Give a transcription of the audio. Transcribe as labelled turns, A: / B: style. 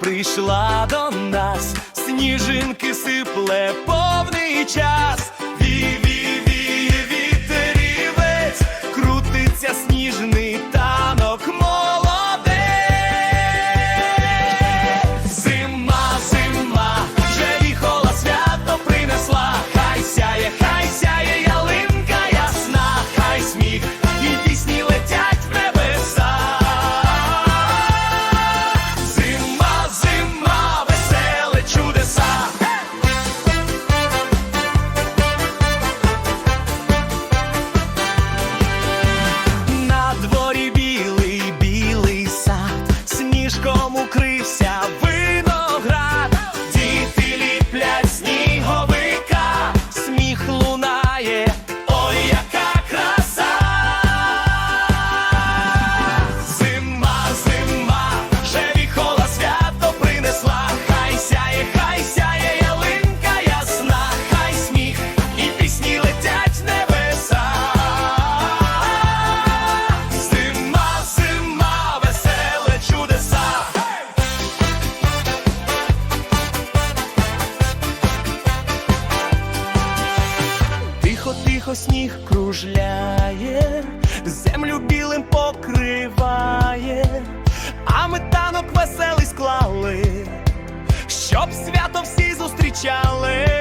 A: прийшла до нас, сніжинки сипле повний час. crise. тихо сніг кружляє, землю білим покриває, а ми танок веселий склали, щоб свято всі зустрічали.